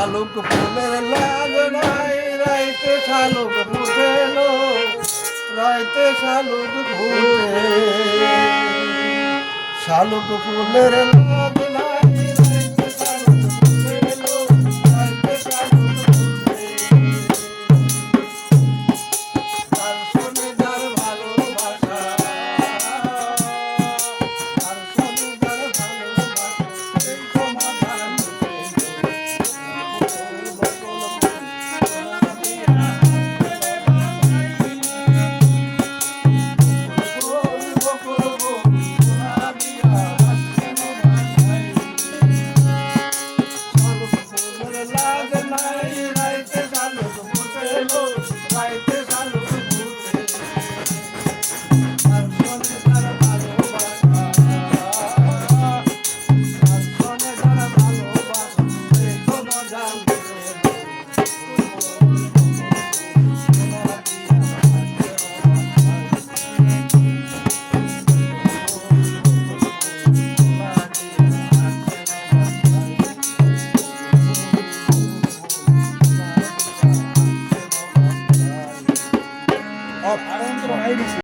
শালুক ফুলের লাল নাই রাইতে শালুক ফুটেল রাইতে শালুক ফুলে শালুক ফুলের লাগ れて 아, 아, 힘들어. 아이리스.